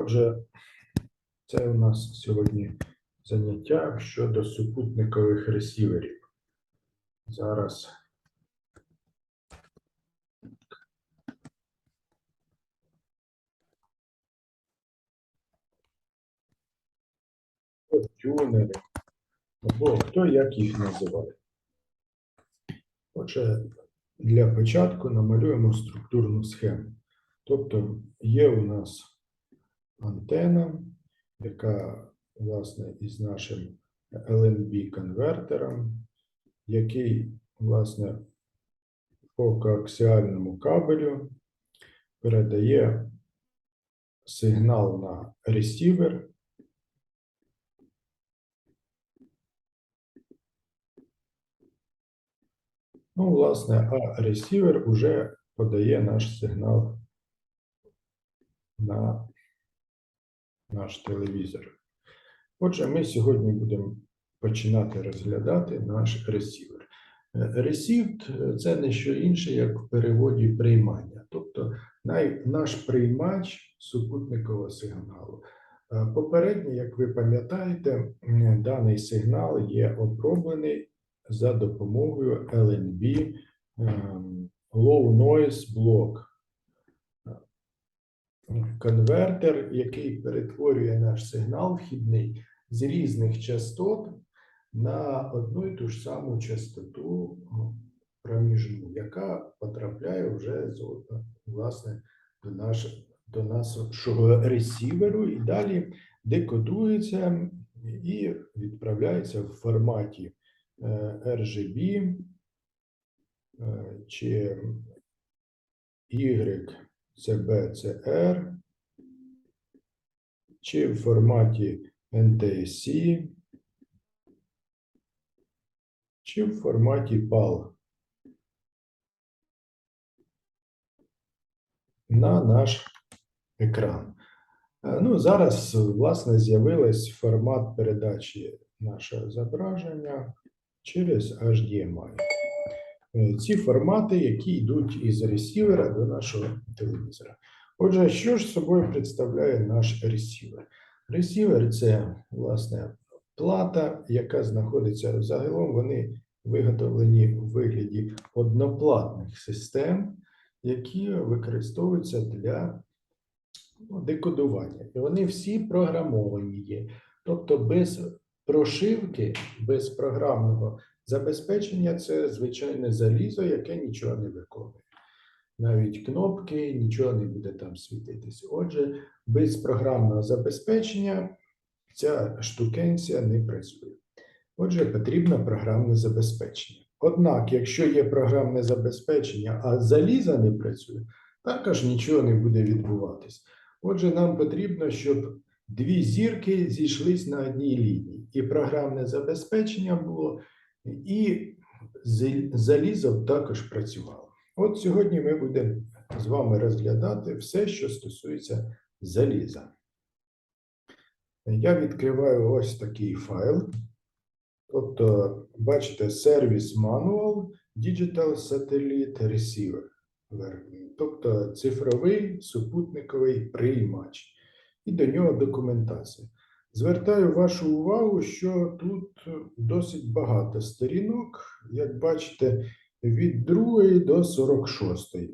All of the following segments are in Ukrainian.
Отже, це у нас сьогодні заняття щодо супутникових ресіверів. Зараз. Тюнери, або хто як їх називає. Отже, для початку намалюємо структурну схему. Тобто є у нас антена, яка, власне, із нашим LNB-конвертером, який, власне, по коаксіальному кабелю передає сигнал на ресівер. Ну, власне, а ресівер уже подає наш сигнал на наш телевізор. Отже, ми сьогодні будемо починати розглядати наш ресівер. Е, Ресівд – це не що інше, як в переводі приймання, тобто наш приймач супутникового сигналу. Е, Попередньо, як ви пам'ятаєте, даний сигнал є оброблений за допомогою LNB ем, Low Noise Block конвертер, який перетворює наш сигнал вхідний з різних частот на одну і ту ж саму частоту проміжну, яка потрапляє вже власне до, наш, до нашого ресіверу. І далі декодується і відправляється в форматі е, RGB е, чи Y CBCR чи в форматі NTSC, чи в форматі PAL на наш екран. Е, Ну, зараз, власне, з'явилась формат передачі нашого зображення через HDMI. Е, Ці формати, які йдуть із ресівера до нашого телевізора. Отже, що ж собою представляє наш ресівер? Ресівер це, власне, плата, яка знаходиться загалом, вони виготовлені в вигляді одноплатних систем, які використовуються для ну, декодування. І вони всі програмовані є. Тобто без прошивки, без програмного забезпечення це звичайне залізо, яке нічого не виконує. Навіть кнопки, нічого не буде там світитись. Отже, без програмного забезпечення ця штукенція не працює. Отже, потрібно програмне забезпечення. Однак, якщо є програмне забезпечення, а заліза не працює, також нічого не буде відбуватись. Отже, нам потрібно, щоб дві зірки зійшлись на одній лінії, і програмне забезпечення було, і зел- залізо також працювало. От сьогодні ми будемо з вами розглядати все, що стосується заліза. Я відкриваю ось такий файл. Тобто, бачите, сервіс Manual Digital Satellite Receiver. Тобто цифровий супутниковий приймач. І до нього документація. Звертаю вашу увагу, що тут досить багато сторінок, як бачите, від 2 до 46. Е,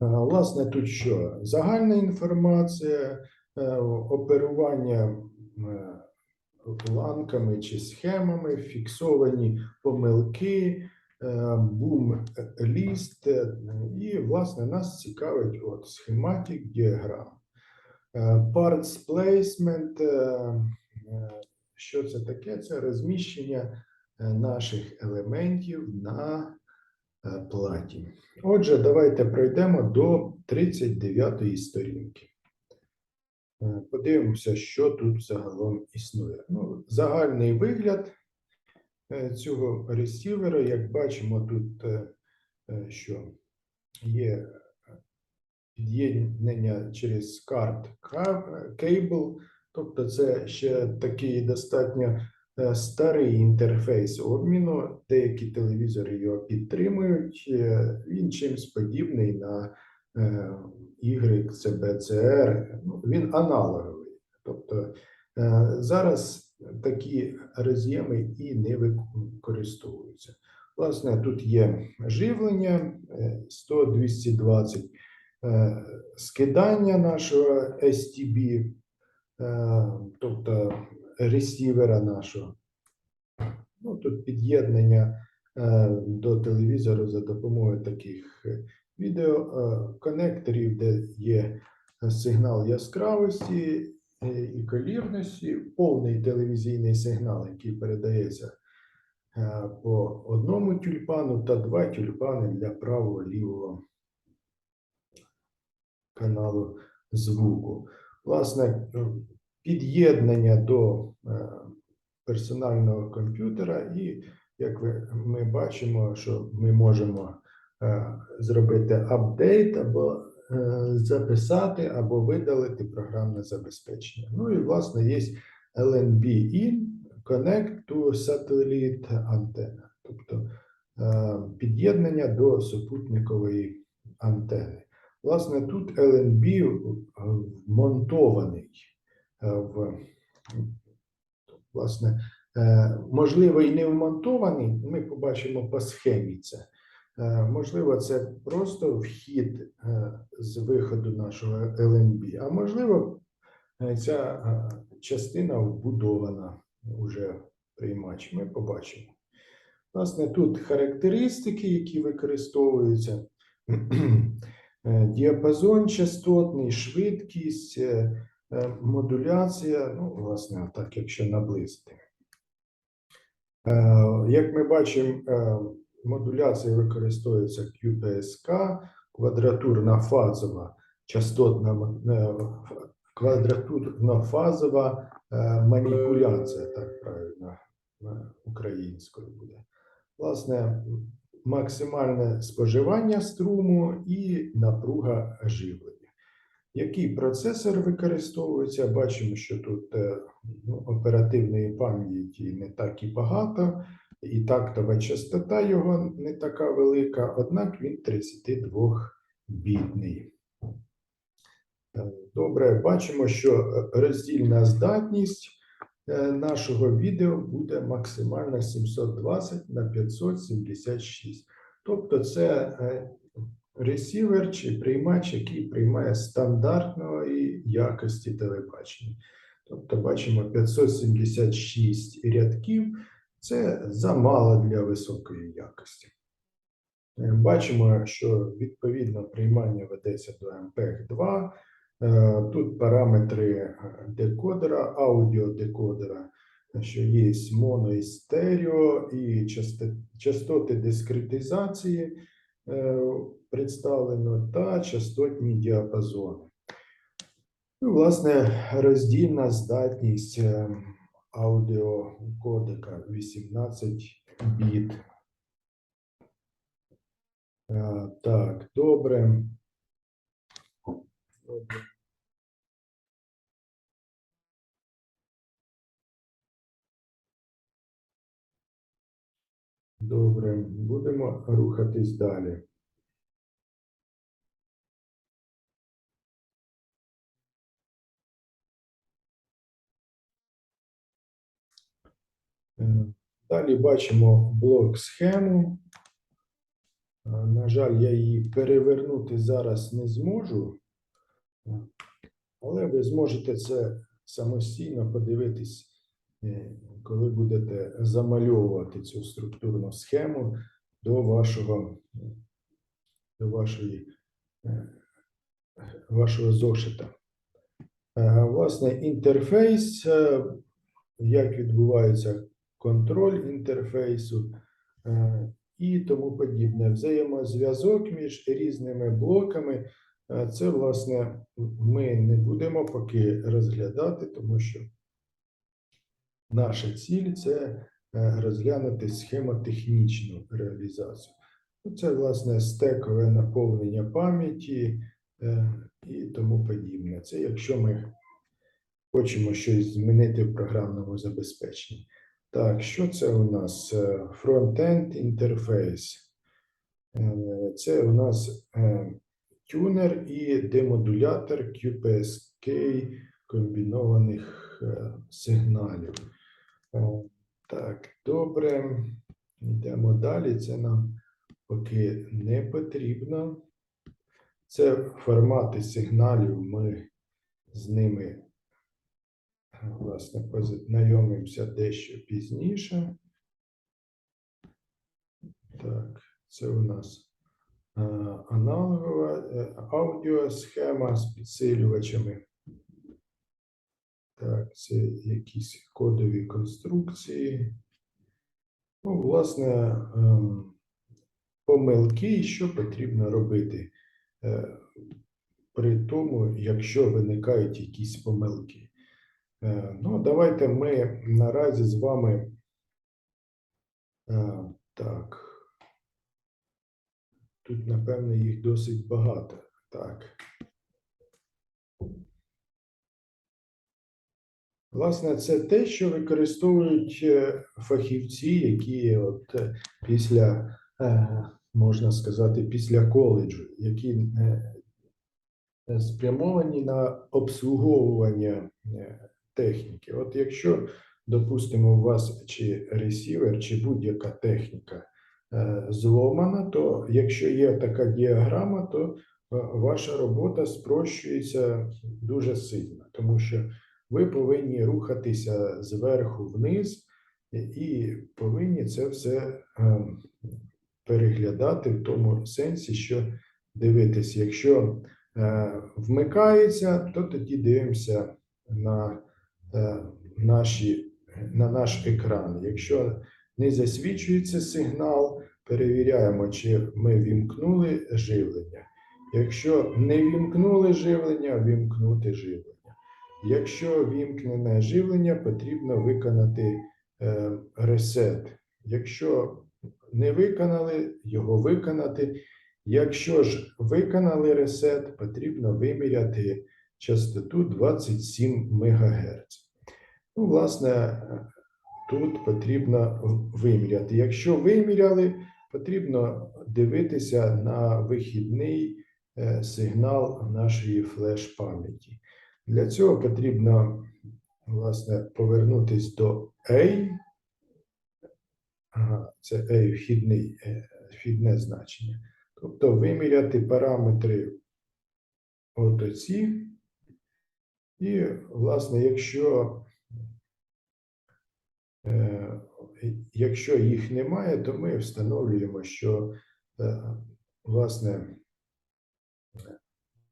Власне, тут що? Загальна інформація, е, оперування е, ланками чи схемами, фіксовані помилки, бум ліст. І, власне, нас цікавить от схематик діаграм. Е, Parts placement. е, е, Що це таке? Це розміщення наших елементів на платі. Отже, давайте пройдемо до 39-ї сторінки. Подивимося, що тут загалом існує. Ну, загальний вигляд цього ресівера, як бачимо, тут що є під'єднання через карт кейбл, тобто це ще такий достатньо е, старий інтерфейс обміну. Деякі телевізори його підтримують. е, Він чимсь подібний на е, Y, CBCR, ну, він аналоговий. Тобто зараз такі роз'єми і не використовуються. Власне, тут є живлення е, 100-220, е, скидання нашого STB, е, тобто ресівера нашого. Ну, тут під'єднання е, до телевізору за допомогою таких е, відеоконекторів, де є е, сигнал яскравості е, і колірності, повний телевізійний сигнал, який передається е, по одному тюльпану та два тюльпани для правого лівого каналу звуку. Власне, е, під'єднання до е, персонального комп'ютера, і як ми бачимо, що ми можемо е, зробити апдейт або записати, або видалити програмне забезпечення. Ну і власне є LNB in Connect to Satellite Antenna, тобто під'єднання до супутникової антени. Власне, тут LNB вмонтований е, в власне, е, можливо, і не вмонтований, ми побачимо по схемі це. Е, Можливо, це просто вхід е, з виходу нашого LNB, а можливо, е, ця е, частина вбудована уже приймач. Ми побачимо. Власне, тут характеристики, які використовуються. Е, Діапазон частотний, швидкість, е, е, модуляція. Ну, власне, так, якщо наблизити. Як ми бачимо, модуляція використовується QPSK, квадратурна фазова, частотна квадратурна фазова маніпуляція, так правильно українською буде. Власне, максимальне споживання струму і напруга живлення. Який процесор використовується? Бачимо, що тут е, ну, оперативної пам'яті не так і багато, і тактова частота його не така велика, однак він 32-бітний. Е, Добре, бачимо, що роздільна здатність нашого відео буде максимально 720 на 576. Тобто це е, ресівер чи приймач, який приймає стандартної якості телебачення. Тобто бачимо 576 рядків. Це замало для високої якості. Е, Бачимо, що відповідно приймання ведеться до MPEG-2. Е, Тут параметри е, декодера, аудіодекодера, що є моно і стерео, і частоти дискретизації е, представлено та частотні діапазони. Ну, власне, роздільна здатність е, аудіокодека 18 біт. Е, Так, добре. Добре. Добре, будемо рухатись далі. Е, Далі бачимо блок схему. Е, На жаль, я її перевернути зараз не зможу, але ви зможете це самостійно подивитись, коли будете замальовувати цю структурну схему до вашого, до вашої, е, вашого зошита. Е, Власне, інтерфейс, е, як відбувається контроль інтерфейсу і тому подібне. Взаємозв'язок між різними блоками. Це, власне, ми не будемо поки розглядати, тому що наша ціль це е, розглянути схемотехнічну реалізацію. Ну, Це, власне, стекове наповнення пам'яті е, і тому подібне. Це якщо ми хочемо щось змінити в програмному забезпеченні. Так, що це у нас? Е, Фронтенд інтерфейс. Це у нас тюнер і демодулятор QPSK комбінованих сигналів. Так, добре. Йдемо далі. Це нам поки не потрібно. Це формати сигналів. Ми з ними власне познайомимося дещо пізніше. Так, це у нас е, аналогова е, аудіосхема з підсилювачами. Так, це якісь кодові конструкції. Ну, власне, ем, помилки, і що потрібно робити е, при тому, якщо виникають якісь помилки. Е, Ну, давайте ми наразі з вами е, так. Тут, напевно, їх досить багато. Так. Власне, це те, що використовують е, фахівці, які от е, після, е, можна сказати, після коледжу, які спрямовані на обслуговування техніки. От якщо, допустимо, у вас чи ресівер, чи будь-яка техніка зломана, то якщо є така діаграма, то ваша робота спрощується дуже сильно, тому що ви повинні рухатися зверху вниз і повинні це все ем, переглядати в тому сенсі, що дивитись, якщо е, вмикається, то тоді дивимося на, е, наші, на наш екран. Якщо не засвічується сигнал, перевіряємо, чи ми вімкнули живлення. Якщо не вімкнули живлення, вімкнути живлення. Якщо вімкнене живлення, потрібно виконати е, ресет. Якщо не виконали, його виконати. Якщо ж виконали ресет, потрібно виміряти частоту 27 МГц. Ну, власне, тут потрібно виміряти. Якщо виміряли, потрібно дивитися на вихідний е, сигнал нашої флеш-пам'яті. Для цього потрібно власне повернутися до A. Ага, це A вхідний, е, вхідне значення. Тобто виміряти параметри от оці. І, власне, якщо, е, якщо їх немає, то ми встановлюємо, що е, власне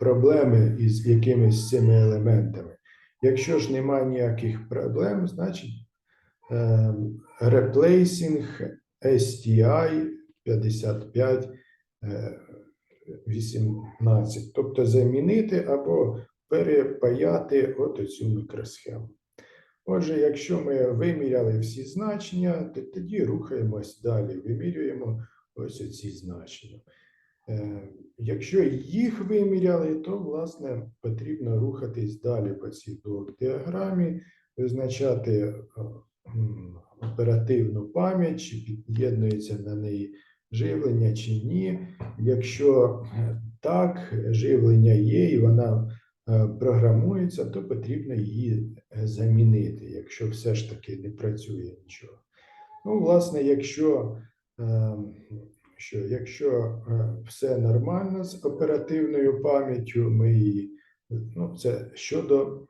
проблеми із якимись цими елементами. Якщо ж немає ніяких проблем, значить replacing STI 55 е, 18, тобто замінити або перепаяти от цю мікросхему. Отже, якщо ми виміряли всі значення, то тоді рухаємось далі, вимірюємо ось оці значення. Е, Якщо їх виміряли, то власне потрібно рухатись далі по цій блок-діаграмі, визначати е, оперативну пам'ять, чи під'єднується на неї живлення чи ні. Якщо е, так, живлення є і вона програмується, то потрібно її замінити, якщо все ж таки не працює нічого. Ну, власне, якщо ем, що якщо е, все нормально з оперативною пам'яттю, ми її, ну, це щодо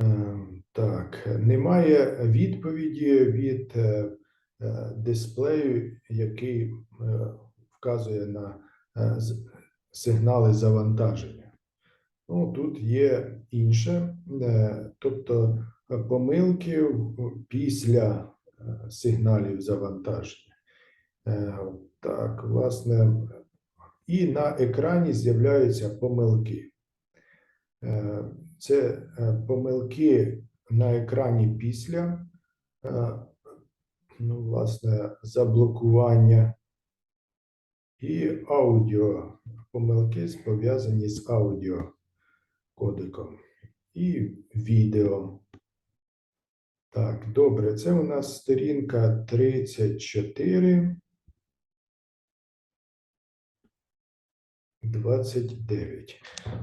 е, так, немає відповіді від е, дисплею, який вказує на сигнали завантаження. Ну, тут є інше, тобто помилки після сигналів завантаження. Е, Так, власне, і на екрані з'являються помилки. Е, Це е, помилки на екрані після, ну, власне, заблокування і аудіо, помилки пов'язані з аудіокодиком і відео. Так, добре, це у нас сторінка 34. 29.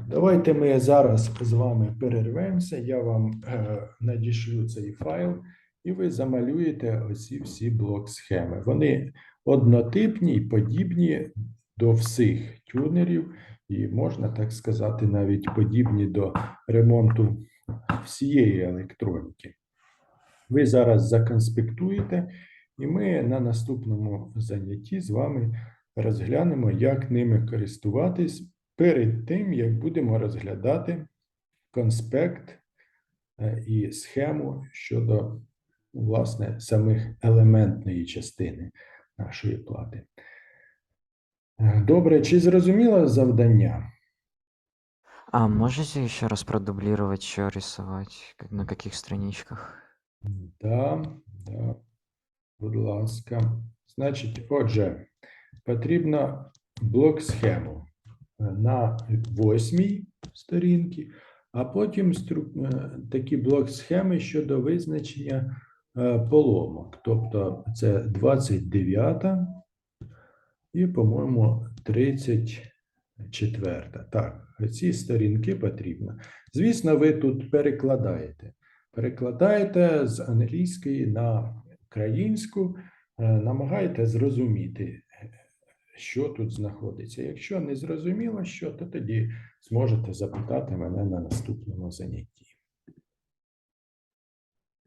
Давайте ми зараз з вами перервемося. Я вам е, надішлю цей файл, і ви замалюєте оці всі блок-схеми. Вони однотипні і подібні до всіх тюнерів, і можна так сказати, навіть подібні до ремонту всієї електроніки. Ви зараз законспектуєте, і ми на наступному занятті з вами розглянемо, як ними користуватись перед тим, як будемо розглядати конспект е, і схему щодо власне самих елементної частини нашої плати. Е, Добре, чи зрозуміло завдання? А можете еще раз продублировать, что рисовать? Как, на каких страничках? Да, да, будь ласка. Значить, отже, потрібно блок-схему на восьмій сторінці, а потім е, такі блок-схеми щодо визначення е, поломок. Тобто це 29 і, по-моєму, 34. Так, ці сторінки потрібно. Звісно, ви тут перекладаєте. Перекладаєте з англійської на українську, е, намагаєте зрозуміти, що тут знаходиться. Якщо не зрозуміло, що, то тоді зможете запитати мене на наступному занятті.